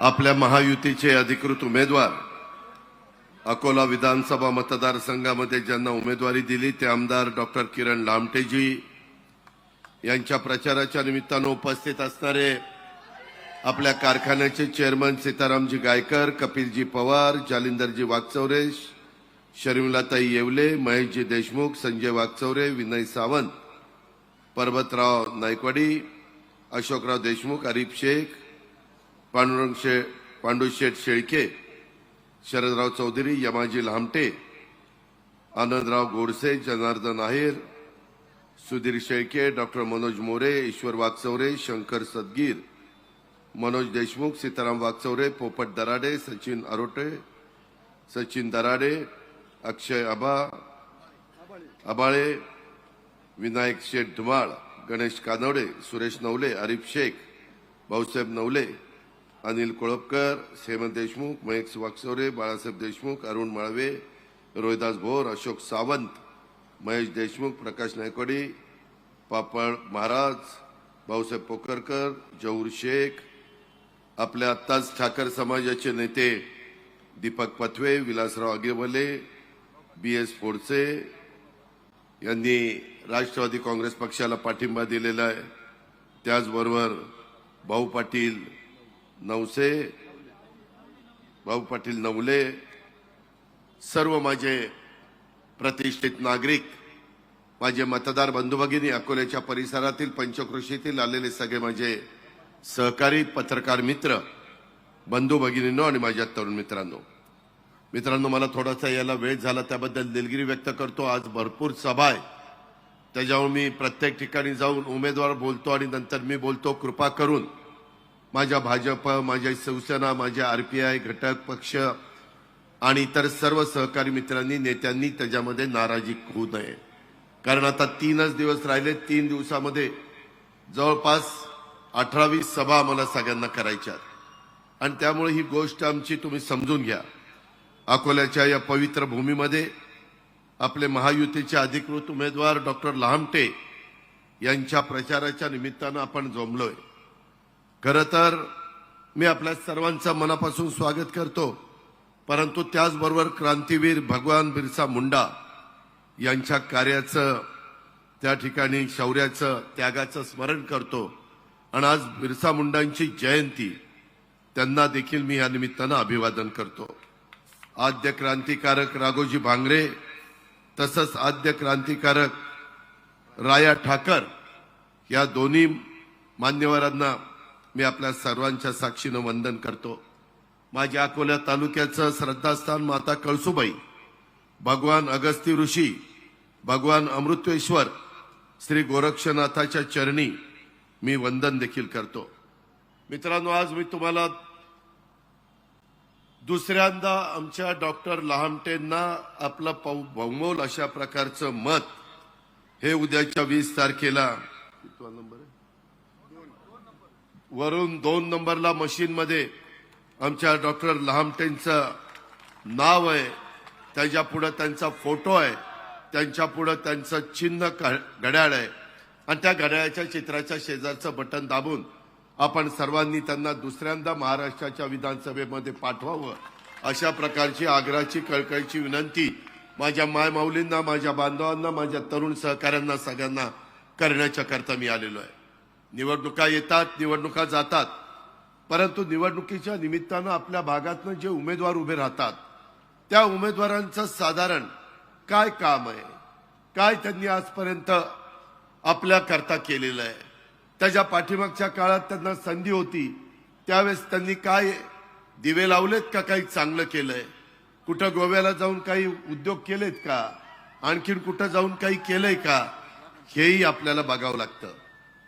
आपल्या महायुतीचे अधिकृत उमेदवार अकोला विधानसभा मतदारसंघामध्ये ज्यांना उमेदवारी दिली ते आमदार डॉक्टर किरण लामटेजी यांच्या प्रचाराच्या निमित्तानं उपस्थित असणारे आपल्या कारखान्याचे चेअरमन सीतारामजी गायकर कपिलजी पवार जालिंदरजी वागचौरे शर्मिलाताई येवले महेशजी देशमुख संजय वागचौरे विनय सावंत पर्वतराव नायकवाडी अशोकराव देशमुख अरिफ शेख पांडुरंग शे पांडुशेठ शेळके शरदराव चौधरी यमाजी लामटे आनंदराव गोडसे जनार्दन आहेर सुधीर शेळके डॉक्टर मनोज मोरे ईश्वर वागचौरे शंकर सदगीर मनोज देशमुख सीताराम वागचौरे पोपट दराडे सचिन अरोटे सचिन दराडे अक्षय अबा अबाळे विनायक शेठ धुमाळ गणेश कानवडे सुरेश नवले आरिफ शेख भाऊसाहेब नवले अनिल कोळपकर हेमंत देशमुख महेश वागचौरे बाळासाहेब देशमुख अरुण माळवे रोहिदास भोर अशोक सावंत महेश देशमुख प्रकाश नायकोडी पापड महाराज भाऊसाहेब पोकरकर जहूर शेख आपल्या आत्ताच ठाकर समाजाचे नेते दीपक पथवे विलासराव आगेवले बी एस फोडसे यांनी राष्ट्रवादी काँग्रेस पक्षाला पाठिंबा दिलेला आहे. त्याचबरोबर भाऊ पाटील नवसे भाऊ पाटील नवले सर्व माझे प्रतिष्ठित नागरिक माझे मतदार बंधू भगिनी अकोल्याच्या परिसरातील पंचकृषीतील आलेले सगळे माझे सहकारी पत्रकार मित्र बंधू भगिनींनो आणि माझ्या तरुण मित्रांनो. मित्रांनो मला थोडासा याला वेळ झाला त्याबद्दल दिलगिरी व्यक्त करतो. आज भरपूर सभा आहे. त्याच्यामुळे मी प्रत्येक ठिकाणी जाऊन उमेदवार बोलतो आणि नंतर मी बोलतो. कृपा करून माझ्या भाजप माझ्या शिवसेना माझ्या आरपीआय घटक पक्ष आणि इतर सर्व सहकारी मित्रांनी नेत्यांनी त्याच्यामध्ये नाराजी होऊ नये. कारण आता तीनच दिवस राहिले तीन दिवसामध्ये जवळपास अठरावी सभा आम्हाला सगळ्यांना करायच्या आणि त्यामुळे ही गोष्ट आमची तुम्ही समजून घ्या. अकोल्याच्या या पवित्र भूमीमध्ये आपले महायुतीचे अधिकृत उमेदवार डॉक्टर लहामटे यांच्या प्रचाराच्या निमित्तानं आपण जमलोय. खरं तर मी आपल्या सर्वांचं मनापासून स्वागत करतो. परंतु त्याचबरोबर क्रांतीवीर भगवान बिरसा मुंडा यांच्या कार्याचं त्या ठिकाणी शौर्याचं त्यागाचं स्मरण करतो. आणि आज बिरसा मुंडांची जयंती त्यांना देखील मी या निमित्तानं अभिवादन करतो. आद्य क्रांतिकारक राघोजी भांगरे तसंच आद्य क्रांतिकारक राया ठाकर या दोन्ही मान्यवरांना मी आपल्या सर्वांच्या साक्षीनं वंदन करतो. माझ्या अकोला तालुक्याचं श्रद्धास्थान माता कळसुबाई भगवान अगस्ती ऋषी भगवान अमृतेश्वर श्री गोरक्षनाथाच्या चरणी मी वंदन देखील करतो. मित्रांनो आज मी तुम्हाला दुसऱ्यांदा आमच्या डॉक्टर लहामटेंना आपलं पाऊ बहुमोल अशा प्रकारचं मत हे उद्याच्या वीस तारखेला नंबर वरून दोन नंबरला मशीनमध्ये आमच्या डॉक्टर लहामटेंचं नाव आहे. त्याच्या पुढं त्यांचा फोटो आहे. त्यांच्या पुढं त्यांचं चिन्ह घड्याळ आहे. आणि त्या घड्याळाच्या चित्राच्या शेजारचं बटन दाबून आपण सर्वांनी त्यांना दुसऱ्यांदा महाराष्ट्राच्या विधानसभेमध्ये पाठवावं. अशा प्रकारची आग्रहाची कळकळीची विनंती माझ्या मायमाऊलींना माझ्या बांधवांना माझ्या तरुण सहकाऱ्यांना सगळ्यांना करण्याच्या करता मी आलेलो आहे. निवडणुका येतात निवडणुका जातात. परंतु निवडणुकीच्या निमित्तानं आपल्या भागातनं जे उमेदवार उभे राहतात त्या उमेदवारांचं साधारण काय काम आहे? काय त्यांनी आजपर्यंत आपल्याकरता केलेलं आहे? त्याच्या पाठीमागच्या काळात त्यांना संधी होती. त्यावेळेस त्यांनी काय दिवे लावलेत का काही चांगलं केलंय? कुठं गोव्याला जाऊन काही उद्योग केलेत का? आणखीन कुठं जाऊन काही केलंय का? हेही आपल्याला बघावं लागतं.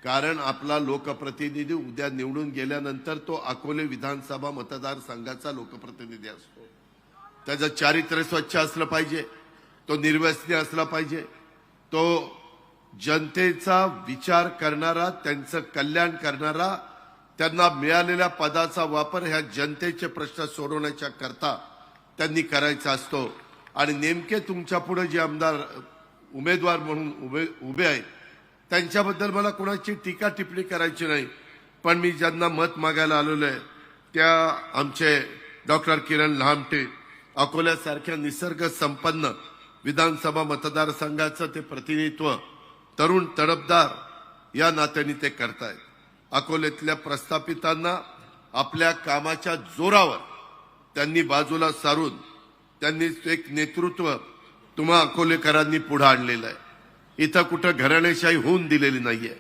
कारण आपला लोकप्रतिनिधी उद्या निवडून गेल्यानंतर तो अकोले विधानसभा मतदारसंघाचा लोकप्रतिनिधी असतो. त्याचं चारित्र्य स्वच्छ असलं पाहिजे तो निर्व्यसनी असला पाहिजे तो जनतेचा विचार करणारा त्यांचं कल्याण करणारा त्यांना मिळालेल्या पदाचा वापर ह्या जनतेचे प्रश्न सोडवण्याच्या करता त्यांनी करायचा असतो. आणि नेमके तुमच्यापुढे जे आमदार उमेदवार म्हणून उभे उभे आहेत त्यांच्याबद्दल मला कोणाची टीका टिप्पणी करायची नाही पण मी ज्यांना मत मागायला आलेलो आहे त्या आमचे डॉक्टर किरण लहामटे अकोल्यासारख्या निसर्ग संपन्न विधानसभा मतदारसंघाचं ते प्रतिनिधित्व तरुण तडपदार या नात्याने ते करतायत. अकोल्यातल्या प्रस्थापितांना आपल्या कामाच्या जोरावर त्यांनी बाजूला सारून त्यांनी एक नेतृत्व तुम्हा अकोलेकरांनी पुढे आणलेलं आहे. इथं कुठं घराणेशाही होऊन दिलेली नाहीये.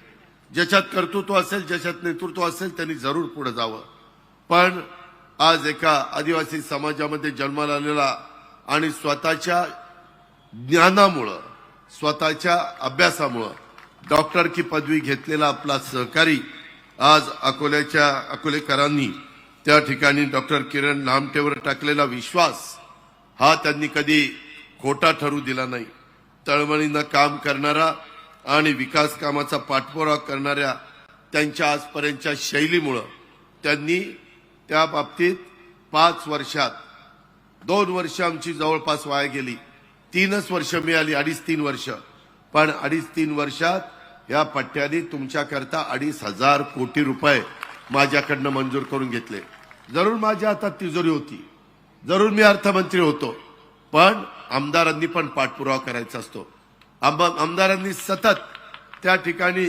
ज्याच्यात कर्तृत्व असेल ज्याच्यात नेतृत्व असेल त्यांनी जरूर पुढे जावं. पण आज एका आदिवासी समाजामध्ये जन्माला आलेला आणि स्वतःच्या ज्ञानामुळं स्वतःच्या अभ्यासामुळं डॉक्टरची पदवी घेतलेला आपला सहकारी आज अकोल्याच्या अकोलेकरांनी त्या ठिकाणी डॉक्टर किरण लामटेवर टाकलेला विश्वास हा त्यांनी कधी खोटा ठरू दिला नाही. तळमळीनं काम करणारा आणि विकास कामाचा पाठपुरावा करणाऱ्या त्यांच्या आजपर्यंतच्या शैलीमुळं त्यांनी त्या बाबतीत पाच वर्षात दोन वर्ष आमची जवळपास वाया गेली. तीनच वर्ष मिळाली अडीच तीन वर्ष. पण अडीच तीन वर्षात या पट्ट्याने तुमच्याकरता अडीच हजार कोटी रुपये माझ्याकडनं मंजूर करून घेतले. जरूर माझ्या हातात तिजोरी होती. जरूर मी अर्थमंत्री होतो. पण आमदारांनी पण पाठपुरावा करायचा असतो. आम- आमदारांनी सतत त्या ठिकाणी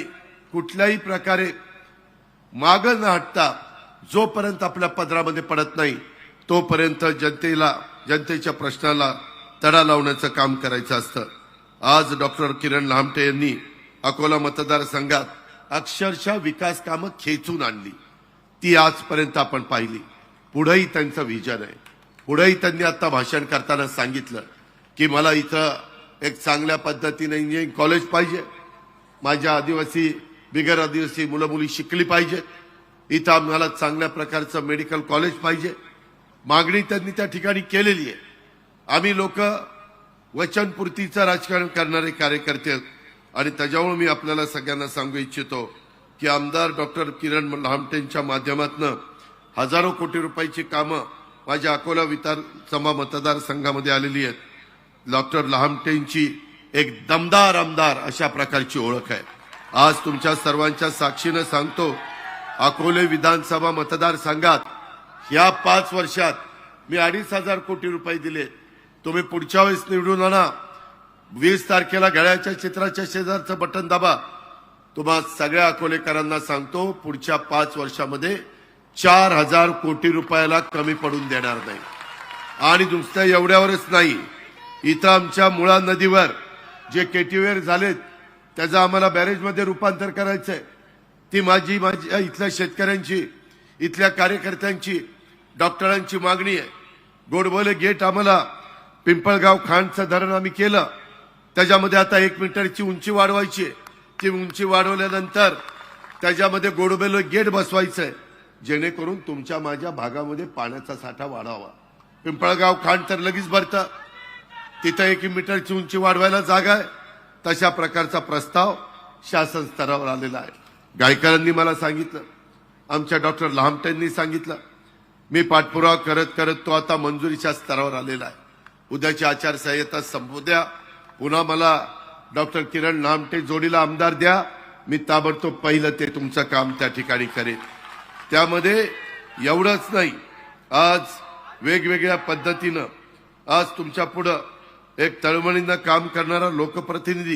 कुठल्याही प्रकारे माग न हटता जोपर्यंत आपल्या पदरामध्ये पडत नाही तोपर्यंत जनतेला जनतेच्या प्रश्नाला तडा लावण्याचं काम करायचं असतं. आज डॉक्टर किरण लामटे यांनी अकोला मतदारसंघात अक्षरशः विकास कामं खेचून आणली. ती आजपर्यंत आपण पाहिली. पुढेही त्यांचं विजन आहे. पुढेही त्यांनी आता भाषण करताना सांगितलं की मला इथं एक चांगल्या पद्धतीने इंजिनिअरिंग कॉलेज पाहिजे. माझ्या आदिवासी बिगर आदिवासी मुलं मुली शिकली पाहिजेत इथं आम्हाला चांगल्या प्रकारचं मेडिकल कॉलेज पाहिजे. मागणी त्यांनी त्या ठिकाणी केलेली आहे. आम्ही लोक वचनपूर्तीचं राजकारण करणारे कार्यकर्ते आहेत. आणि त्याच्यामुळे मी आपल्याला सगळ्यांना सांगू इच्छितो की आमदार डॉक्टर किरण लामटेंच्या माध्यमातून हजारो कोटी रुपयाची कामं माझ्या अकोला विधानसभा मतदारसंघामध्ये आलेली आहेत. डॉक्टर लहामटेंची एक दमदार आमदार अशा प्रकारची ओळख आहे. आज तुमच्या सर्वांच्या साक्षीनं सांगतो अकोले विधानसभा मतदारसंघात या पाच वर्षात मी अडीच हजार कोटी रुपये दिले. तुम्ही पुढच्या वेळेस निवडून आणा. वीस तारखेला घड्याच्या चित्राच्या शेजारचं बटन दाबा. तुम्हा सगळ्या अकोलेकरांना सांगतो पुढच्या पाच वर्षामध्ये चार हजार कोटी रुपयाला कमी पडून देणार नाही. आणि दुसऱ्या एवढ्यावरच नाही. इथं आमच्या मुळा नदीवर जे केटीवेअर झालेत त्याचं आम्हाला बॅरेजमध्ये रूपांतर करायचंय. ती माझी माझ्या इथल्या शेतकऱ्यांची इथल्या कार्यकर्त्यांची डॉक्टरांची मागणी आहे. गोडबोले गेट आम्हाला पिंपळगाव खांडचं धरण आम्ही केलं. त्याच्यामध्ये आता एक मीटरची उंची वाढवायची आहे. ती उंची वाढवल्यानंतर त्याच्यामध्ये गोडबेलो गेट बसवायचं आहे जेणेकरून तुमच्या माझ्या भागामध्ये पाण्याचा साठा वाढावा. पिंपळगाव खांड तर लगेच भरतं. तिथं एक मीटरची उंची वाढवायला जागा आहे. तशा प्रकारचा प्रस्ताव शासन स्तरावर आलेला आहे. गायकरांनी मला सांगितलं. आमच्या डॉक्टर लहामटेंनी सांगितलं. मी पाठपुरावा करत करत तो आता मंजुरीच्या स्तरावर आलेला आहे. उद्याची आचारसंहिता संपू द्या. पुन्हा मला डॉक्टर किरण नामटे जोडीला आमदार द्या. मी ताबडतोब पहिलं ते तुमचं काम त्या ठिकाणी करेन. त्यामध्ये एवढंच नाही. आज वेगवेगळ्या पद्धतीनं आज तुमच्या पुढं एक तळमळीनं काम करणारा लोकप्रतिनिधी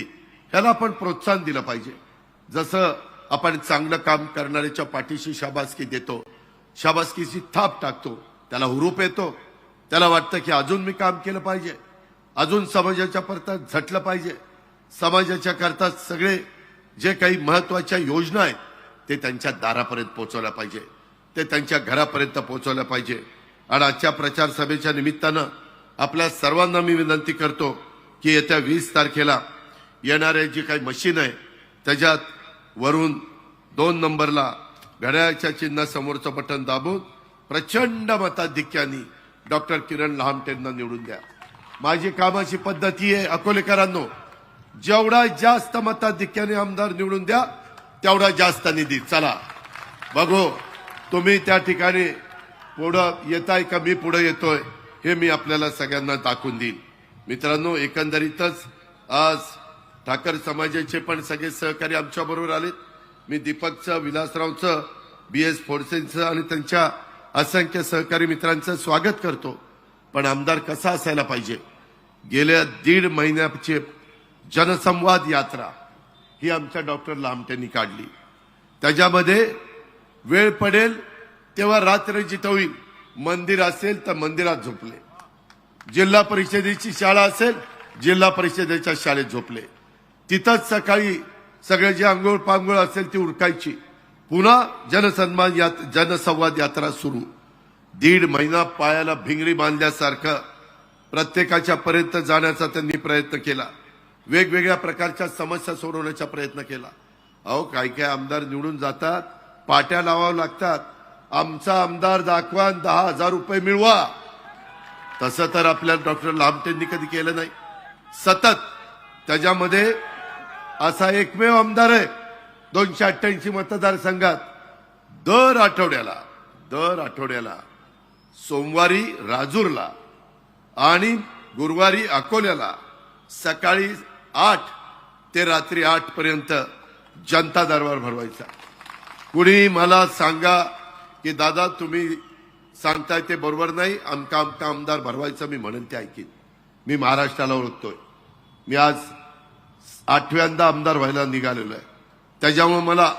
ह्याला आपण प्रोत्साहन दिलं पाहिजे. जसं आपण चांगलं काम करणाऱ्याच्या पाठीशी शाबासकी देतो शाबासकीची थाप टाकतो त्याला हुरूप येतो. त्याला वाटतं की अजून मी काम केलं पाहिजे. अजून समाजाच्या परता झटलं पाहिजे. समाजाच्या करता सगळे जे काही महत्त्वाच्या योजना आहेत ते त्यांच्या दारापर्यंत पोहोचवल्या पाहिजे. ते त्यांच्या घरापर्यंत पोहोचवल्या पाहिजे. आणि आजच्या प्रचार सभेच्या निमित्तानं आपल्या सर्वांना मी विनंती करतो की येत्या वीस तारखेला येणारे जी काही मशीन आहे त्याच्यात वरून दोन नंबरला घड्याळाच्या चिन्हासमोरचं बटन दाबून प्रचंड मताधिक्याने डॉक्टर किरण लहामटेंना निवडून द्या. माझी कामाची पद्धती आहे अकोलेकरांनो. जेवढा जास्त मताधिक्याने आमदार निवडून द्या तेवढा जास्त निधी. चला. बघू तुम्ही त्या ठिकाणी पुढं येताय का मी पुढं येतोय हे मी आपल्याला सगळ्यांना दाखवून देईन. मित्रांनो एकंदरीतच आज ठाकर समाजाचे पण सगळे सहकारी आमच्या बरोबर आलेत. मी दीपकचं विलासरावचं बी एस फोडसेंचं आणि त्यांच्या असंख्य सहकारी मित्रांचं स्वागत करतो. पण आमदार कसा असायला पाहिजे? गेल्या दीड महिन्याचे जनसंवाद यात्रा ही आमच्या डॉक्टर लामट्यांनी काढली. त्याच्यामध्ये वेळ पडेल तेव्हा रात्र जिथं होईल मंदिर असेल तर मंदिरात झोपले. जिल्हा परिषदेची शाळा असेल जिल्हा परिषदेच्या शाळेत झोपले. तिथंच सकाळी सगळे जे आंघोळ पांघोळ असेल ती उरकायची. पुन्हा जनसन्मान यात जनसंवाद यात्रा सुरू. दीड महिना पायाला भिंगरी बांधल्यासारखं प्रत्येकाच्या पर्यंत जाण्याचा त्यांनी प्रयत्न केला. वेगवेगळ्या प्रकारच्या समस्या सोडवण्याचा प्रयत्न केला. अहो काय काय आमदार निवडून जातात पाट्या लावावं लागतात. आमचा आमदार दाखवा दहा हजार रुपये मिळवा. तसं तर आपल्या डॉक्टर लामटेंनी कधी केलं नाही. सतत त्याच्यामध्ये असा एकमेव आमदार आहे दोनशे अठ्ठ्याऐंशी मतदारसंघात. दर आठवड्याला दर आठवड्याला सोमवारी राजूरला आणि गुरुवारी अकोल्याला सकाळी आठ ते रात्री आठ पर्यंत जनता दरबार भरवायचा. कुणी मला सांगा की दादा तुम्ही सांगताय ते बरोबर नाही. आमका आमका आमदार भरवायचं मी म्हणेन ते ऐकीन. मी महाराष्ट्राला ओळखतोय. मी आज आठव्यांदा आमदार व्हायला निघालेलो आहे. त्याच्यामुळे मला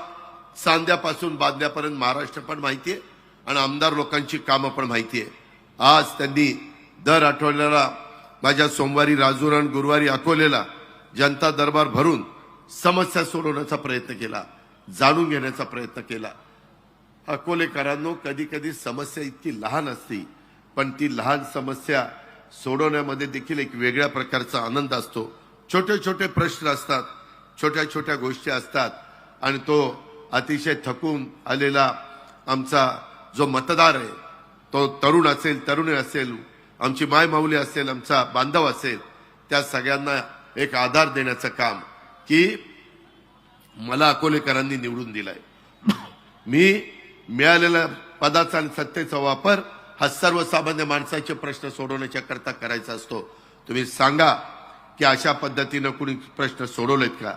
सांध्यापासून बांधण्यापर्यंत महाराष्ट्र पण माहिती आहे आणि आमदार लोकांची कामं पण माहिती आहे आज त्यांनी दर आठवड्याला माझ्या सोमवारी राजूर आणि गुरुवारी अकोलेला जनता दरबार भरून समस्या सोडवण्याचा प्रयत्न केला जाणून घेण्याचा प्रयत्न केला. अकोलेकरांनो कधी कधी समस्या इतकी लहान असती पण ती लहान समस्या सोडवण्यामध्ये देखील एक वेगळ्या प्रकारचा आनंद असतो. छोटे छोटे प्रश्न असतात छोट्या छोट्या गोष्टी असतात आणि तो अतिशय थकून आलेला आमचा जो मतदार आहे तो तरुण असेल तरुणी असेल आमची मायमाऊली असेल आमचा बांधव असेल त्या सगळ्यांना एक आधार देण्याचं काम की मला अकोलेकरांनी निवडून दिलाय. मी मिळालेल्या पदाचा आणि सत्तेचा वापर हा सर्वसामान्य माणसाचे प्रश्न सोडवण्याच्या करता करायचा असतो. तुम्ही सांगा की अशा पद्धतीनं कुणी प्रश्न सोडवलेत का?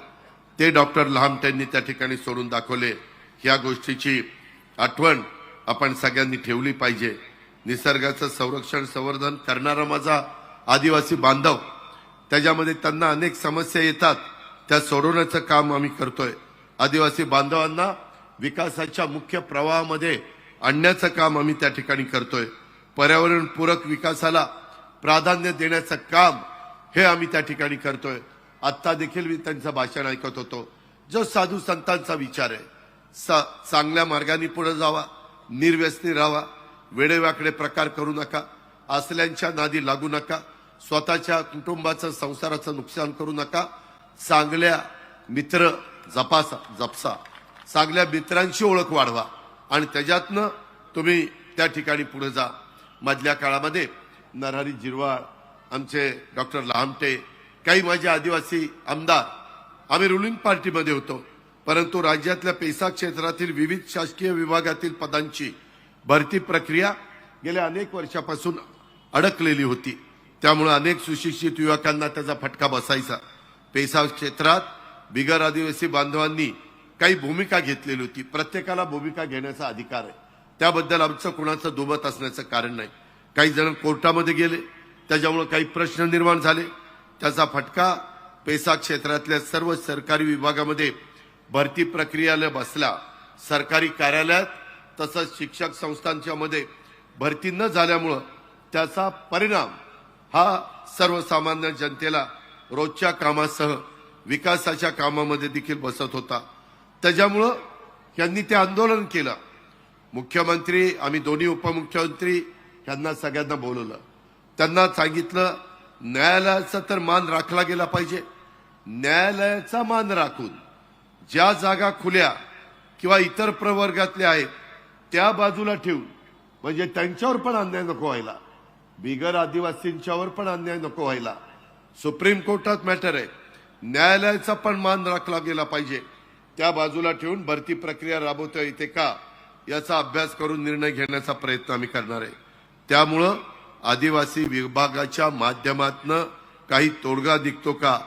ते डॉक्टर लहामटेंनी त्या ठिकाणी सोडून दाखवले. या गोष्टीची आठवण आपण सगळ्यांनी ठेवली पाहिजे. निसर्गाचं संरक्षण संवर्धन करणारा माझा आदिवासी बांधव त्याच्यामध्ये त्यांना अनेक समस्या येतात. त्या सोडवण्याचं काम आम्ही करतोय. आदिवासी बांधवांना विकासाच्या मुख्य प्रवाहामध्ये आणण्याचं काम आम्ही त्या ठिकाणी करतोय. पर्यावरणपूरक विकासाला प्राधान्य देण्याचं काम हे आम्ही त्या ठिकाणी करतोय. आत्ता देखील मी त्यांचं भाषण ऐकत होतो. जो साधू संतांचा विचार आहे सा- चांगल्या मार्गाने पुढे जावा निर्व्यसनी राहावा वेडेवाकडे प्रकार करू नका असल्यांच्या नादी लागू नका स्वतःच्या कुटुंबाचं संसाराचं नुकसान करू नका. चांगल्या मित्र जपासा जपसा. चांगल्या मित्रांची ओळख वाढवा आणि त्याच्यातनं तुम्ही त्या ठिकाणी पुढे जा. मधल्या काळामध्ये नरहरी जिरवाळ आमचे डॉक्टर लामटे काही माझे आदिवासी आमदार आम्ही रुलिंग पार्टीमध्ये होतो. परंतु राज्यातल्या पैसा क्षेत्रातील विविध शासकीय विभागातील पदांची भरती प्रक्रिया गेल्या अनेक वर्षापासून अडकलेली होती. त्यामुळे अनेक सुशिक्षित युवकांना त्याचा फटका बसायचा. पेसाव क्षेत्रात बिगर आदिवासी बांधवांनी काही भूमिका घेतलेली होती. प्रत्येकाला भूमिका घेण्याचा अधिकार आहे. त्याबद्दल आमचं कुणाचं दुबत असण्याचं कारण नाही. काही जण कोर्टामध्ये गेले. त्याच्यामुळे काही प्रश्न निर्माण झाले. त्याचा फटका पेसा क्षेत्रातल्या सर्व सरकारी विभागामध्ये भरती प्रक्रियाला बसला. सरकारी कार्यालयात तसंच शिक्षक संस्थांच्या मध्ये भरती न झाल्यामुळं त्याचा परिणाम हा सर्वसामान्य जनतेला रोजच्या कामासह विकासाच्या कामामध्ये देखील बसत होता. त्याच्यामुळं यांनी ते आंदोलन केलं. मुख्यमंत्री आम्ही दोन्ही उपमुख्यमंत्री यांना सगळ्यांना बोलवलं. त्यांना सांगितलं न्यायालयाचा तर मान राखला गेला पाहिजे. न्यायालयाचा मान राखून ज्या जागा खुल्या किंवा इतर प्रवर्गातल्या आहेत त्या बाजूला ठेवून म्हणजे त्यांच्यावर पण अन्याय नको व्हायला. बिगर आदिवासींच्यावर पण अन्याय नको व्हायला. सुप्रीम कोर्टात मॅटर आहे. न्यायालयाचा पण मान राखला गेला पाहिजे. त्या बाजूला ठेवून भरती प्रक्रिया राबवता येते का याचा अभ्यास करून निर्णय घेण्याचा प्रयत्न आम्ही करणार आहे. त्यामुळं आदिवासी विभागाच्या माध्यमातनं काही तोडगा निघतो का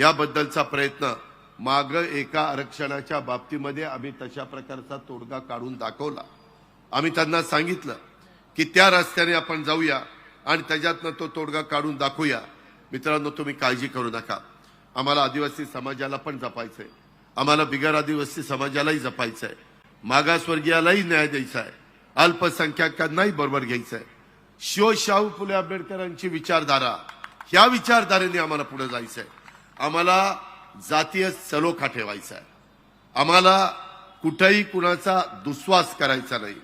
याबद्दलचा प्रयत्न माग एका आरक्षणाच्या बाबतीमध्ये आम्ही तशा प्रकारचा तोडगा काढून दाखवला. आम्ही त्यांना सांगितलं की त्या रस्त्याने आपण जाऊया. आणि त्याच्यातनं तो तोडगा काढून दाखवूया. मित्रांनो तुम्ही काळजी करू नका. आम्हाला आदिवासी समाजाला पण जपायचं आहे आम्हाला बिगर आदिवासी समाजालाही जपायचं आहे मागासवर्गीयालाही न्याय द्यायचा आहे अल्पसंख्याकांनाही बरोबर घ्यायचं आहे शिव शाहू फुले आंबेडकरांची विचारधारा ह्या विचारधारेने आम्हाला पुढे जायचं आहे आम्हाला जातीय सलोखा ठेवायचा आहे आम्हाला कुठेही कुणाचा दुस्वास करायचा नाही.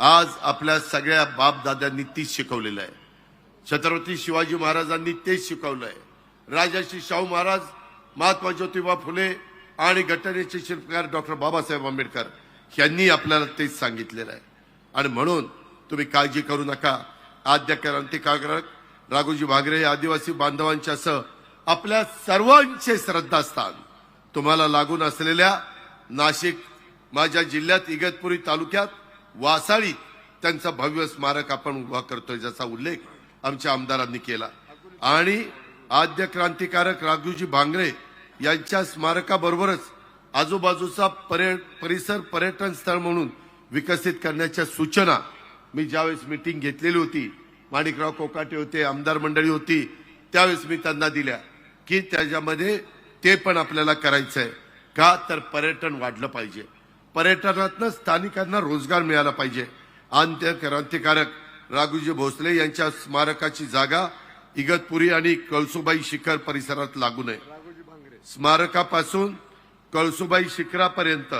आज आपल्या सगळ्या बापदाद्यांनी तीच शिकवलेलं आहे. छत्रपती शिवाजी महाराजांनी तेच शिकवलं आहे शाहू महाराज महात्मा ज्योतिबा फुले आणि घटनेचे शिल्पकार डॉक्टर बाबासाहेब आंबेडकर यांनी आपल्याला तेच सांगितलेलं आहे. आणि म्हणून तुम्ही काळजी करू नका. आद्य क्रांतिकारक राघोजी भागरे हे आदिवासी बांधवांच्या सह आपल्या सर्वांचे श्रद्धास्थान तुम्हाला लागून असलेल्या नाशिक माझ्या जिल्ह्यात इगतपुरी तालुक्यात वासाळीत त्यांचं भव्य स्मारक आपण उभा करतोय ज्याचा उल्लेख आमच्या आमदारांनी केला. आणि आद्य क्रांतिकारक राघूजी भांगरे यांच्या स्मारकाबरोबरच आजूबाजूचा पर्य परिसर पर्यटन स्थळ म्हणून विकसित करण्याच्या सूचना मी ज्यावेळेस मिटिंग घेतलेली होती माणिकराव कोकाटे होते आमदार मंडळी होती त्यावेळेस मी त्यांना दिल्या की त्याच्यामध्ये ते पण आपल्याला करायचं आहे का? तर पर्यटन वाढलं पाहिजे. पर्यटनातनं स्थानिकांना रोजगार मिळाला पाहिजे. आंत्य क्रांतिकारक राघुजी भोसले यांच्या स्मारकाची जागा इगतपुरी आणि कळसुबाई शिखर परिसरात लागू नये. स्मारकापासून कळसुबाई शिखरापर्यंत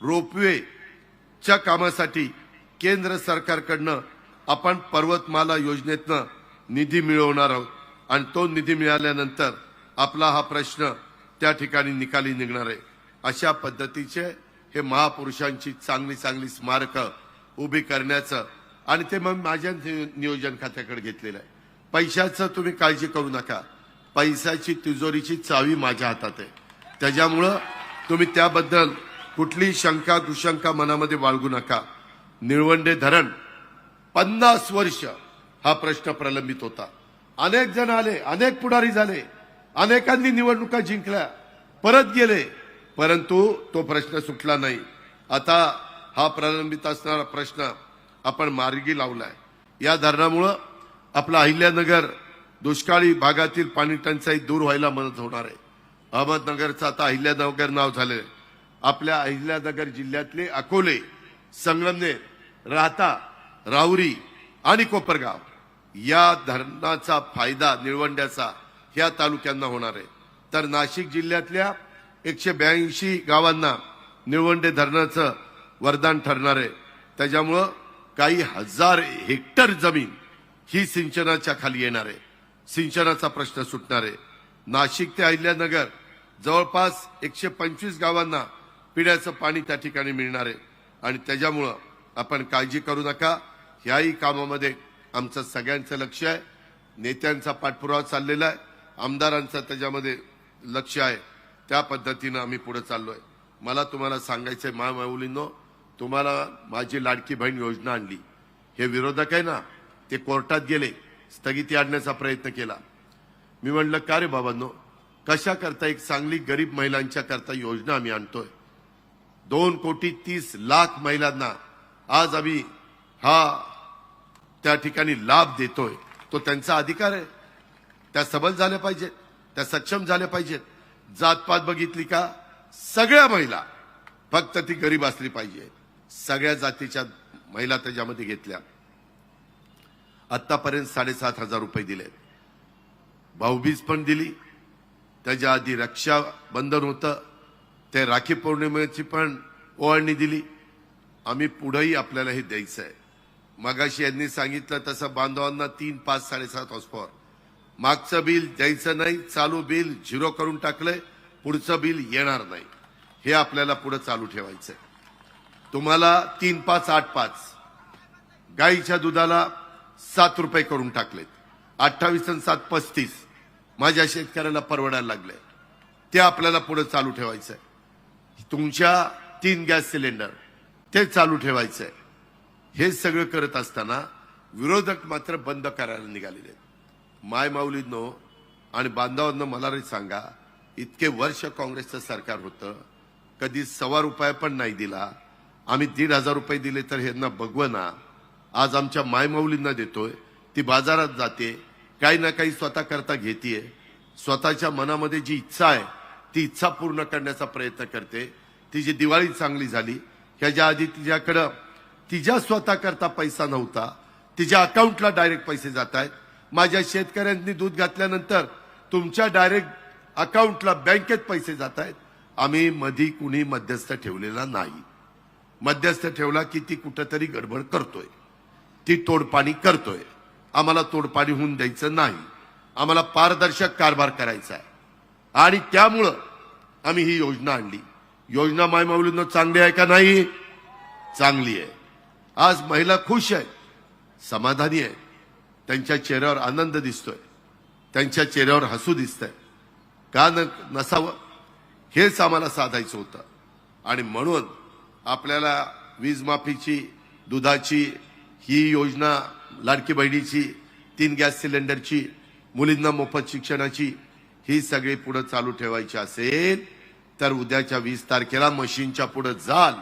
रोपवेच्या कामासाठी केंद्र सरकारकडनं आपण पर्वतमाला योजनेतनं निधी मिळवणार आहोत आणि तो निधी मिळाल्यानंतर आपला हा प्रश्न त्या ठिकाणी निकाली निघणार आहे. अशा पद्धतीचे हे महापुरुषांची चांगली चांगली स्मारकं उभी करण्याचं आणि ते मग माझ्या नियोजन खात्याकडे घेतलेलं आहे. पैशाचं तुम्ही काळजी करू नका. पैशाची तिजोरीची चावी माझ्या हातात आहे. त्याच्यामुळं तुम्ही त्याबद्दल कुठली शंका कुशंका मनामध्ये बाळगू नका. निळवंडे धरण पन्नास वर्ष हा प्रश्न प्रलंबित होता. अनेक जण आले अनेक पुढारी झाले अनेकांनी निवडणुका जिंकल्या परत गेले परंतु तो प्रश्न सुटला नाही. आता हा प्रलंबित असणारा प्रश्न आपण मार्गी लावलाय. या धरणामुळं आपला अहिल्यानगर दुष्काळी भागातील पाणी टंचाई दूर व्हायला मदत होणार आहे. अहमदनगरचं आता अहिल्यानगर नाव झालंय. आपल्या अहिल्यानगर जिल्ह्यातले अकोले संगमनेर राहता राहुरी आणि कोपरगाव या धरणाचा फायदा निळवंड्याचा ह्या तालुक्यांना होणार आहे. तर नाशिक जिल्ह्यातल्या एकशे ब्याऐंशी गावांना निळवंडे धरणाचं वरदान ठरणार आहे. त्याच्यामुळं काही हजार हेक्टर जमीन ही सिंचनाच्या खाली येणार आहे. सिंचनाचा प्रश्न सुटणार आहे. नाशिक ते अहिल्यानगर जवळपास एकशे पंचवीस गावांना पिण्याचं पाणी त्या ठिकाणी मिळणार आहे. आणि त्याच्यामुळं आपण काळजी करू नका. ह्याही कामामध्ये आमचं सगळ्यांचं लक्ष आहे. नेत्यांचा पाठपुरावा चाललेला आहे. आमदारांचं त्याच्यामध्ये लक्ष आहे. त्या पद्धतीनं आम्ही पुढे चाललोय. मला तुम्हाला सांगायचंय मा माऊलींनो तुम्हाला माझी लाडकी बहीण योजना आणली. हे विरोधक आहे ना ते कोर्टात गेले स्थगिती आणण्याचा प्रयत्न केला. मी म्हणलं का रे बाबांनो कशा करता एक चांगली गरीब महिलांच्या करता योजना आम्ही आणतोय? दोन कोटी तीस लाख महिलांना आज आम्ही हा त्या ठिकाणी लाभ देतोय. तो त्यांचा अधिकार आहे. त्या सबल झाल्या पाहिजेत त्या सक्षम झाल्या पाहिजेत. जातपात बघितली का सगळ्या महिला फक्त ती गरीब असली पाहिजे सगळ्या जातीच्या महिला त्याच्यामध्ये घेतल्या. आत्तापर्यंत साडेसात हजार रुपये दिले. भाऊबीज पण दिली. त्याच्या आधी रक्षाबंधन होतं. ते राखी पौर्णिमेची पण ओवाळणी दिली. आम्ही पुढेही आपल्याला हे द्यायचं आहे मगाशी यांनी सांगितलं तसं बांधवांना तीन पाच साडेसात हॉर्स मागचं बिल द्यायचं नाही चालू बिल झिरो करून टाकलंय. पुढचं बिल येणार नाही. हे आपल्याला पुढे चालू ठेवायचं आहे तुम्हाला तीन पाच आठ पाच. गाईच्या दुधाला सात रुपये करून टाकलेत. अठ्ठावीस आणि सात पस्तीस. माझ्या शेतकऱ्याला परवडायला लागले ते आपल्याला पुढे चालू ठेवायचंय. तुमच्या तीन गॅस सिलेंडर ते चालू ठेवायचंय. हे सगळं करत असताना विरोधक मात्र बंद करायला निघालेले आहेत. माय माऊलींनो आणि बांधवांनो मला रे सांगा इतके वर्ष काँग्रेसचं सरकार होतं कधी सव्वा रुपया पण नाही दिला आम्ही दीड हजार रुपये दिले तर ह्यांना बघवना आज आमच्या मायमाऊलींना देतोय. ती बाजारात जाते. काही ना काही स्वतः करता घेते स्वतःच्या मनामध्ये जी इच्छा आहे ती इच्छा पूर्ण करण्याचा प्रयत्न करते. तिची दिवाळी चांगली झाली ह्याच्या आधी तिच्याकडं तिच्या स्वतः करता पैसा नव्हता. तिच्या अकाउंटला डायरेक्ट पैसे जात आहेत. माझ्या शेतकऱ्यांनी दूध घातल्यानंतर तुमच्या डायरेक्ट अकाउंटला बँकेत पैसे जात आहेत. आम्ही मधी कुणी मध्यस्थ ठेवलेला नाही. मध्यस्थ ठेवला की ती कुठंतरी गडबड करतोय. ती तोडपाणी करतोय. आम्हाला तोडपाणी होऊन द्यायचं नाही. आम्हाला पारदर्शक कारभार करायचा आहे. आणि त्यामुळं आम्ही ही योजना आणली. योजना मायमाऊलींना चांगली आहे का नाही? चांगली आहे. आज महिला खुश आहे. समाधानी आहे. त्यांच्या चेहऱ्यावर आनंद दिसतोय. त्यांच्या चेहऱ्यावर हसू दिसतंय. का न नसावं? हेच आम्हाला साधायचं होतं. आणि म्हणून आपल्याला वीज माफीची दुधाची ही योजना लाडकी बहिणीची तीन गॅस सिलेंडरची मुलींना मोफत शिक्षणाची ही सगळी पुढे चालू ठेवायची असेल तर उद्याच्या वीस तारखेला मशीनच्या पुढे जाल.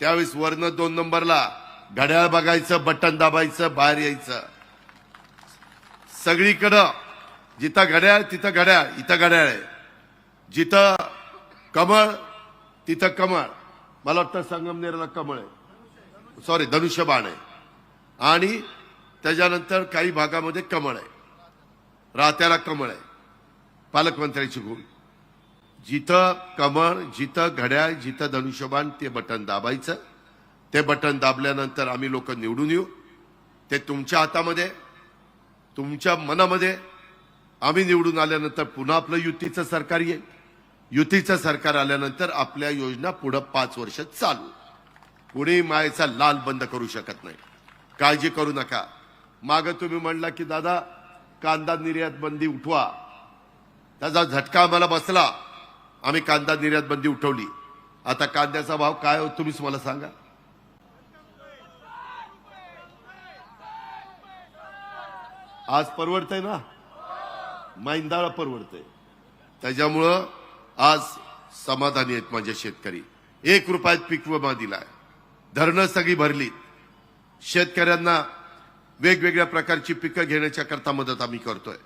त्यावेळेस वरनं दोन नंबरला घड्याळ बघायचं बटन दाबायचं बाहेर यायचं. सगळीकडं जिथं घड्याळ तिथं घड्याळ इथं घड्याळ आहे. जिथं कमळ तिथं कमळ. मला वाटतं संगमनेरला कमळ आहे. सॉरी धनुष्यबाण आहे. आणि त्याच्यानंतर काही भागामध्ये कमळ आहे. राहत्याला कमळ आहे. पालकमंत्र्याची गुण जिथं कमळ जिथं घड्याळ जिथं धनुष्यबाण ते बटन दाबायचं. ते बटन दाबल्यानंतर आम्ही लोक निवडून येऊ. ते तुमच्या हातामध्ये तुमच्या मनामध्ये आम्ही निवडून आल्यानंतर पुन्हा आपलं युतीचं सरकार येईल. युतीचं सरकार आल्यानंतर आपल्या योजना पुढं पाच वर्ष चालू. कुणी मायेचा लाल बंद करू शकत नाही. काळजी करू नका. माग तुम्ही म्हणला की दादा कांदा निर्यात बंदी उठवा. त्याचा झटका आम्हाला बसला. आम्ही कांदा निर्यात बंदी उठवली. आता कांद्याचा भाव काय हो तुम्हीच मला सांगा. आज परवडतंय ना? मैंदाळा परवडतंय. त्याच्यामुळं आज समाधानी आहेत माझे शेतकरी. एक रुपयात पीक विमा दिलाय. धरणं सगळी भरली. शेतकऱ्यांना वेगवेगळ्या प्रकारची पिकं घेण्याच्या करता मदत आम्ही करतोय.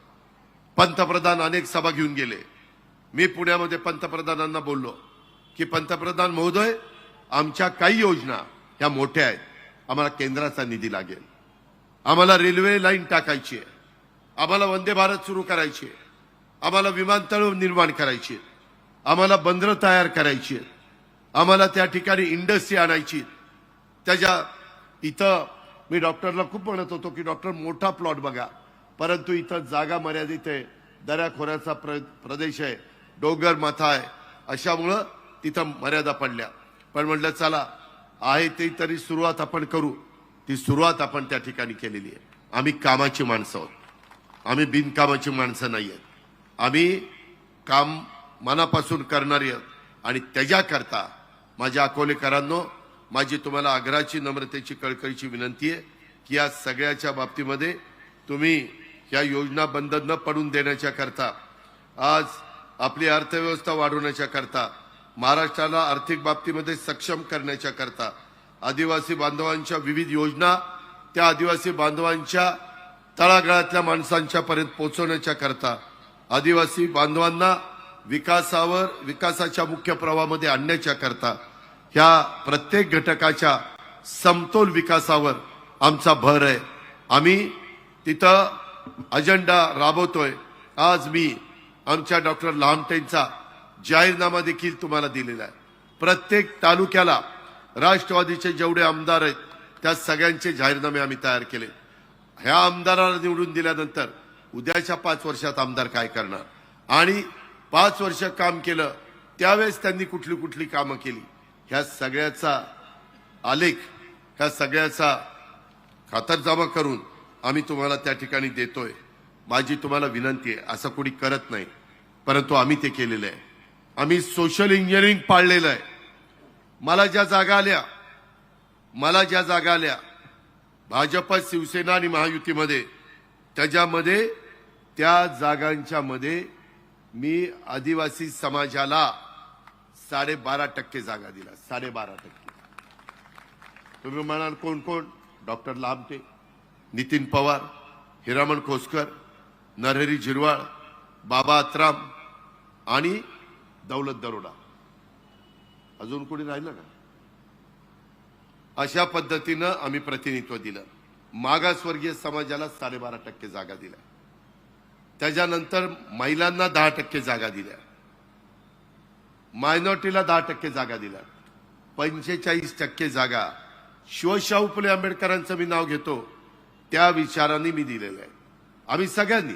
पंतप्रधान अनेक सभा घेऊन गेले. मी पुण्यामध्ये पंतप्रधानांना बोललो की पंतप्रधान महोदय आमच्या काही योजना ह्या मोठ्या आहेत. आम्हाला केंद्राचा निधी लागेल. आम्हाला रेल्वे लाईन टाकायची आहे. आम्हाला वंदे भारत सुरू करायची आहे. आम्हाला विमानतळ निर्माण करायची आहे आम्हाला बंदरं तयार करायची आहेत. आम्हाला त्या ठिकाणी इंडस्ट्री आणायची त्याच्या इथं मी डॉक्टरला खूप म्हणत होतो की डॉक्टर मोठा प्लॉट बघा. परंतु इथं जागा मर्यादित आहे. दऱ्याखोऱ्याचा प्र प्रदेश आहे. डोंगर माथा आहे. अशामुळं तिथं मर्यादा पडल्या. पण म्हटलं चला आहे ते तरी सुरुवात आपण करू. ती सुरुवात आपण त्या ठिकाणी केलेली आहे. आम्ही कामाची माणसं आहोत. आम्ही बिनकामाची माणसं नाही आहेत. आम्ही काम मनापासून करणारी आहोत. आणि त्याच्याकरता माझ्या अकोलेकरांनो माझी तुम्हाला आग्रहाची नम्रतेची कळकळीची विनंती आहे की या सगळ्याच्या बाबतीमध्ये तुम्ही या योजना बंद न पडून देण्याच्या करता आज आपली अर्थव्यवस्था वाढवण्याच्या करता महाराष्ट्राला आर्थिक बाबतीमध्ये सक्षम करण्याच्या करता आदिवासी बांधवांच्या विविध योजना त्या आदिवासी बांधवांच्या तळागाळातल्या माणसांच्या पर्यंत पोहोचवण्याच्या करता आदिवासी बांधवांना विकासावर विकासाच्या मुख्य प्रवाहामध्ये आणण्याच्या करता ह्या प्रत्येक घटकाच्या समतोल विकासावर आमचा भर आहे. आम्ही तिथं अजेंडा राबवतोय. आज मी आमच्या डॉक्टर लामटेंचा जाहीरनामा देखील तुम्हाला दिलेला आहे. प्रत्येक तालुक्याला राष्ट्रवादीचे जेवढे आमदार आहेत त्या सगळ्यांचे जाहीरनामे आम्ही तयार केले. ह्या आमदाराला निवडून दिल्यानंतर उद्याच्या पाच वर्षात आमदार काय करणार? आणि पाच वर्ष काम केलं त्यावेळेस त्यांनी कुठली कुठली कामं केली. ह्या सगळ्याचा आलेख ह्या सगळ्याचा खातरजमा करून आम्ही तुम्हाला त्या ठिकाणी देतोय. माझी तुम्हाला विनंती आहे असं कोणी करत नाही. परंतु आम्ही ते केलेलं आहे. आम्ही सोशल इंजिनिअरिंग पाळलेलं आहे. मला ज्या जागा आल्या मला ज्या जागा आल्या भाजप शिवसेना आणि महायुतीमध्ये त्याच्यामध्ये त्या जागांच्या मध्ये मी आदिवासी समाजाला साडेबारा टक्के जागा दिला साडेबारा टक्के. तुम्ही म्हणाल कोण कोण? डॉक्टर लामटे नितीन पवार हिरामण खोसकर नरहरी झिरवाळ बाबा अत्राम आणि दौलत दरोडा. अजून कोणी राहिलं का? अशा पद्धतीनं आम्ही प्रतिनिधित्व दिलं. मागासवर्गीय समाजाला साडेबारा टक्के जागा दिल्या. त्याच्यानंतर महिलांना दहा टक्के जागा दिल्या. मायनॉरिटीला दहा टक्के जागा दिल्या. पंचेचाळीस टक्के जागा. शिवशाहू फुले आंबेडकरांचं मी नाव घेतो. त्या विचाराने मी दिलेलं आहे. आम्ही सगळ्यांनी.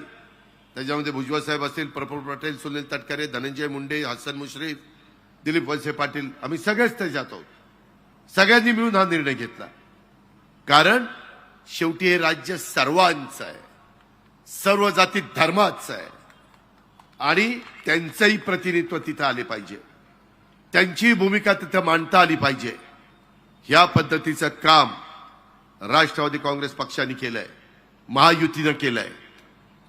त्याच्यामध्ये भुजबळ साहेब असतील प्रफुल्ल पटेल सुनील तटकरे धनंजय मुंडे हसन मुश्रीफ दिलीप वळसे पाटील आम्ही सगळेच त्याच्यात आहोत. सगळ्यांनी मिळून हा निर्णय घेतला. कारण शेवटी हे राज्य सर्वांचं आहे. सर्व जाती धर्माचं आहे. आणि त्यांचंही प्रतिनिधित्व तिथं आले पाहिजे. त्यांची भूमिका तिथं मांडता आली पाहिजे. ह्या पद्धतीचं काम राष्ट्रवादी काँग्रेस पक्षाने केलंय. महायुतीनं केलंय.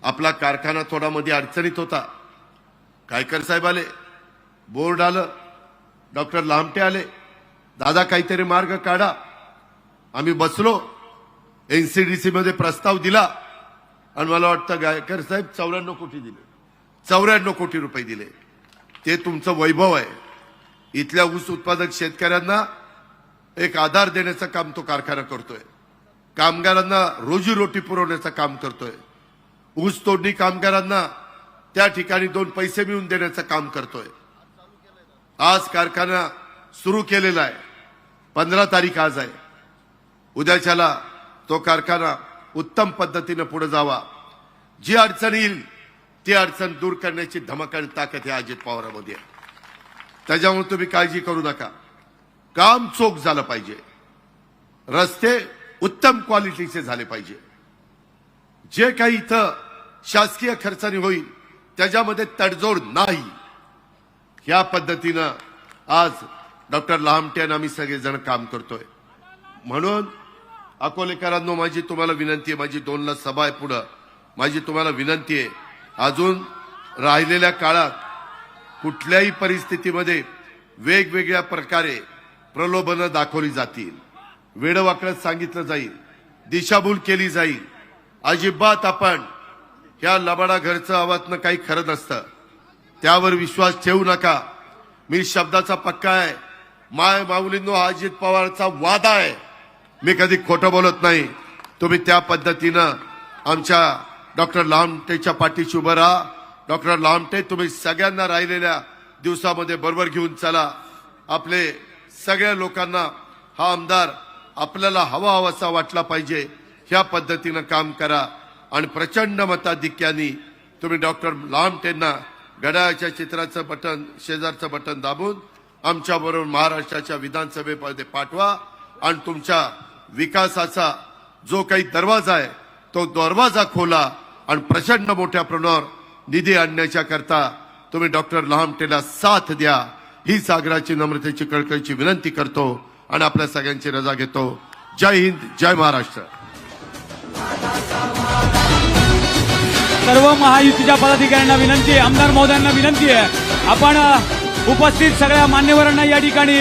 आपला कारखाना थोडा मध्ये अडचणीत होता. कायकर साहेब आले. बोर्ड आलं. डॉक्टर लामटे आले. दादा काहीतरी मार्ग काढा. आम्ही बसलो. एनसीडीसी मध्ये प्रस्ताव दिला. आणि मला वाटतं गायकर साहेब चौऱ्याण्णव कोटी दिले. चौऱ्याण्णव कोटी रुपये दिले. ते तुमचं वैभव आहे. इथल्या ऊस उत्पादक शेतकऱ्यांना एक आधार देण्याचं काम तो कारखाना करतोय. कामगारांना रोजीरोटी पुरवण्याचं काम करतोय. ऊस तोडणी कामगारांना त्या ठिकाणी दोन पैसे मिळून देण्याचं काम करतोय. आज कारखाना सुरू केलेला आहे. पंधरा तारीख आज आहे. उद्याच्याला तो कारखाना उत्तम पद्धतीनं पुढे जावा. जी अडचण येईल ती अडचण दूर करण्याची धमक आणि ताकद या अजित पवारामध्ये आहे. त्याच्यामुळे तुम्ही काळजी करू नका. काम चोख झालं पाहिजे. रस्ते उत्तम क्वालिटीचे झाले पाहिजे. जे काही इथं शासकीय खर्चाने होईल त्याच्यामध्ये तडजोड नाही. ह्या पद्धतीनं आज डॉक्टर लामटे आणि आम्ही सगळेजण काम करतोय. म्हणून अकोलेकरांनो माझी तुम्हाला विनंती आहे माझी दोनला सभा आहे पुढं. माझी तुम्हाला विनंती आहे अजून राहिलेल्या काळात कुठल्याही परिस्थितीमध्ये वेगवेगळ्या प्रकारे प्रलोभनं दाखवली जातील. वेडवाकडत सांगितलं जाईल. दिशाभूल केली जाईल. अजिबात आपण ह्या लबाडा घरचं आवातनं काही खरं नसतं. त्यावर विश्वास ठेवू नका. मी शब्दाचा पक्का आहे. माय माऊलींनो अजित पवारचा वादा आहे. मी कधी खोटं बोलत नाही. तुम्ही त्या पद्धतीनं आमच्या डॉक्टर लामटेच्या पाठीशी उभं राहा. डॉक्टर लामटे तुम्ही सगळ्यांना राहिलेल्या दिवसामध्ये बरोबर घेऊन चला. आपले सगळ्या लोकांना हा आमदार आपल्याला हवा हवासा वाटला पाहिजे. ह्या पद्धतीनं काम करा. आणि प्रचंड मताधिक्यानी तुम्ही डॉक्टर लामटेंना घड्याळाच्या चित्राचं बटन शेजारचं बटन दाबून आमच्याबरोबर महाराष्ट्राच्या विधानसभेमध्ये पाठवा. आणि तुमच्या विकासाचा जो काही दरवाजा आहे तो दरवाजा खोला आणि प्रचंड मोठ्या प्रमाणावर निधी आणण्याच्या करता तुम्ही डॉक्टर लहामटेला साथ द्या. ही सागराची नम्रतेची कळकळीची विनंती करतो आणि आपल्या सगळ्यांची रजा घेतो. जय हिंद जय महाराष्ट्र. सर्व महायुतीच्या पदाधिकाऱ्यांना विनंती आहे आमदार महोदयांना विनंती आहे. आपण उपस्थित सगळ्या मान्यवरांना या ठिकाणी